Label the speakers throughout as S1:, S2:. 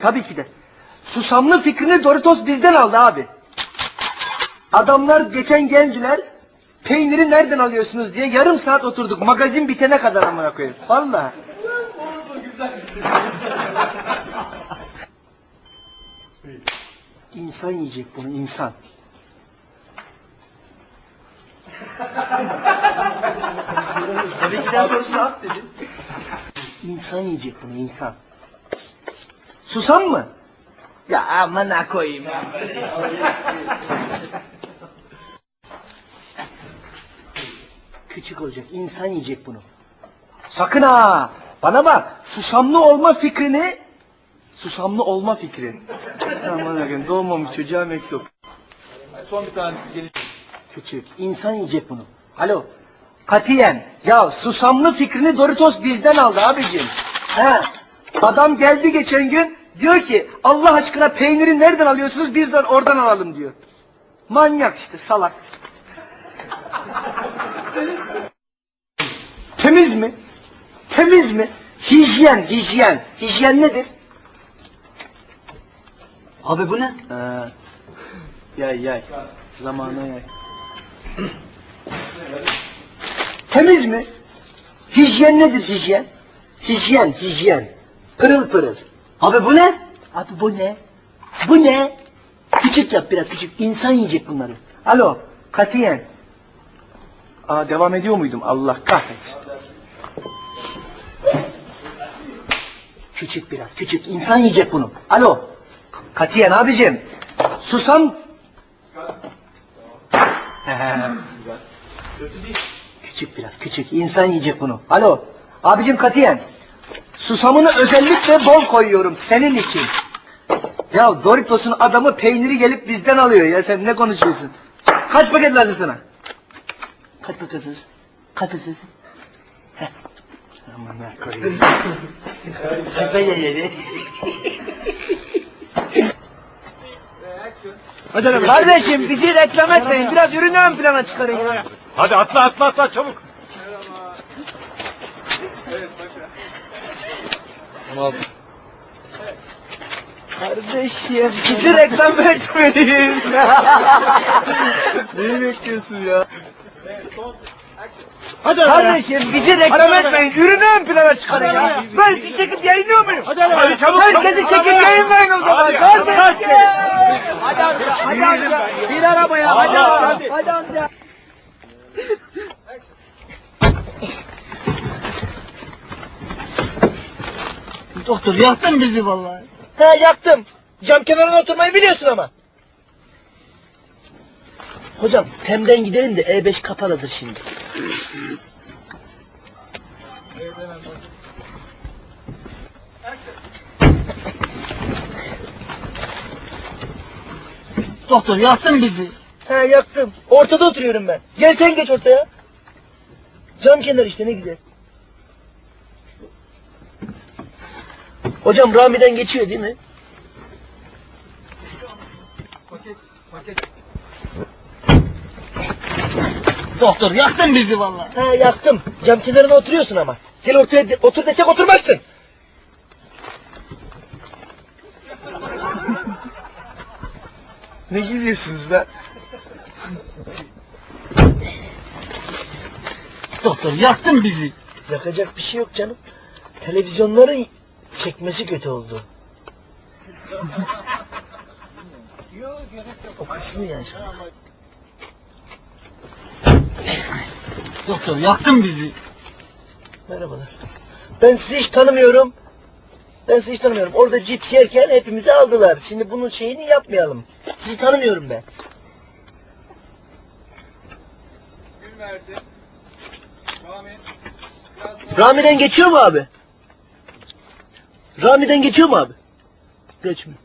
S1: Tabii ki de. Susamlı fikrini Doritos bizden aldı abi. Adamlar geçen geldiler. Peyniri nereden alıyorsunuz diye yarım saat oturduk. Magazin bitene kadar amına koyayım. Vallahi. İnsan yiyecek bunu insan. Tabii ki daha sonra saat dedi. İnsan yiyecek bunu insan. Susam mı? Ya amına koyayım. Küçük olacak. insan yiyecek bunu. Sakın ha. Bana bak. Susamlı olma fikrini susamlı olma fikri. Aman Allah'ım doğmamış çocuğa mektup.
S2: Son bir tane geliş.
S1: Küçük. insan yiyecek bunu. Alo. Katiyen. Ya susamlı fikrini Doritos bizden aldı abicim. He. Adam geldi geçen gün diyor ki Allah aşkına peyniri nereden alıyorsunuz biz de oradan alalım diyor. Manyak işte salak. Temiz mi? Temiz mi? Hijyen, hijyen. Hijyen nedir?
S2: Abi bu ne?
S1: Ha. Yay yay. Zamana yay. Temiz mi? Hijyen nedir hijyen? Hijyen, hijyen. Pırıl pırıl.
S2: Abi bu ne?
S1: Abi bu ne? Bu ne? Küçük yap biraz küçük. İnsan yiyecek bunları. Alo, katiyen. Aa devam ediyor muydum? Allah kahretsin. Küçük biraz, küçük. İnsan yiyecek bunu. Alo. Katiyen abicim. Susam. küçük biraz, küçük. İnsan yiyecek bunu. Alo. Abicim katiyen. Susamını özellikle bol koyuyorum senin için. Ya Doritos'un adamı peyniri gelip bizden alıyor ya sen ne konuşuyorsun? Kaç paket lazım sana? Kaç paket lazım? Kaç paket lazım? Aman ha koyayım. Hadi ye ye ye.
S2: Hadi hadi.
S1: Kardeşim bizi reklam etmeyin. Biraz ürünü ön plana çıkarın.
S2: Hadi atla atla atla çabuk.
S1: Kardeşim bizi reklam etmeyin. Neyi bekliyorsun ya?
S2: Hadi
S1: Kardeşim bizi reklam etmeyin. Ürünü ön plana çıkarın ya. Ben sizi çekip yayınlıyor muyum?
S2: Hadi hadi. Hadi çabuk.
S1: Herkesi çekip o zaman.
S2: Hadi,
S1: Kardeşim.
S2: hadi.
S1: Hadi amca. Hadi amca. Bir arabaya. Hadi amca. Hadi amca.
S3: Doktor yaktın bizi vallahi.
S1: He yaktım. Cam kenarına oturmayı biliyorsun ama. Hocam Tem'den gidelim de E5 kapalıdır şimdi.
S3: Doktor yaktın bizi.
S1: He yaktım. Ortada oturuyorum ben. Gel sen geç ortaya. Cam kenarı işte ne güzel. Hocam Rami'den geçiyor değil mi?
S3: Doktor yaktın bizi vallahi.
S1: He yaktım. Cam kenarına oturuyorsun ama. Gel ortaya de- otur desek oturmazsın. ne gülüyorsunuz lan?
S3: Doktor yaktın bizi.
S1: Yakacak bir şey yok canım. Televizyonların çekmesi kötü oldu. o kısmı yani. şu an.
S3: Doktor yaktın bizi.
S1: Merhabalar. Ben sizi hiç tanımıyorum. Ben sizi hiç tanımıyorum. Orada cips yerken hepimizi aldılar. Şimdi bunun şeyini yapmayalım. Sizi tanımıyorum ben. Rami'den geçiyor mu abi? Rami'den geçiyor mu abi? Geçmiyor.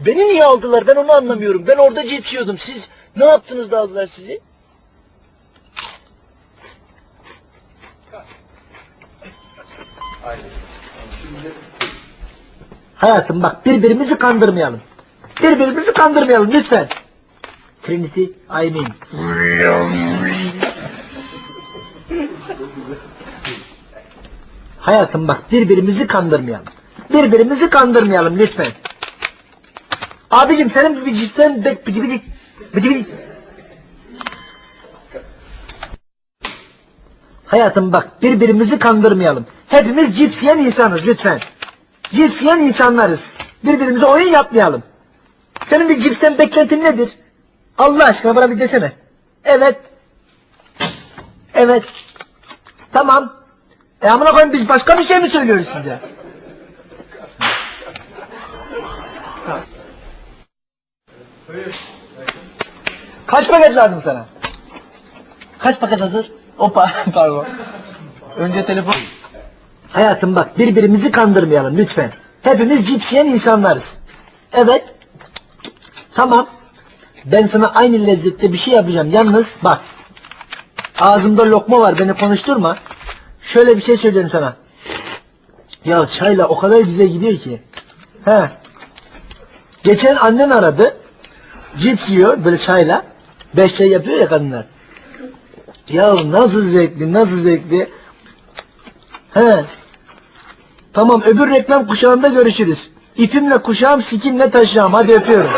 S1: Beni niye aldılar ben onu anlamıyorum. Ben orada cips yiyordum. Siz ne yaptınız da aldılar sizi? Hayatım bak birbirimizi kandırmayalım. Birbirimizi kandırmayalım lütfen. Trinity, I mean. Hayatım bak birbirimizi kandırmayalım. Birbirimizi kandırmayalım lütfen. Abicim senin bir cipten bek bici bici bici bici. Hayatım bak birbirimizi kandırmayalım. Hepimiz cips yiyen insanız lütfen. Cips yiyen insanlarız. Birbirimize oyun yapmayalım. Senin bir cipsten beklentin nedir? Allah aşkına bana bir desene. Evet. Evet. Tamam. E amına koyayım biz başka bir şey mi söylüyoruz size? Kaç paket lazım sana? Kaç paket hazır? Opa pardon. Önce telefon. Hayatım bak birbirimizi kandırmayalım lütfen. Hepimiz cips yiyen insanlarız. Evet. Tamam. Ben sana aynı lezzette bir şey yapacağım. Yalnız bak. Ağzımda lokma var beni konuşturma. Şöyle bir şey söylüyorum sana. Ya çayla o kadar güzel gidiyor ki. He. Geçen annen aradı. Cips yiyor böyle çayla. Beş çay yapıyor ya kadınlar. Ya nasıl zevkli nasıl zevkli. He. Tamam öbür reklam kuşağında görüşürüz. İpimle kuşağım sikimle taşıyam hadi öpüyorum.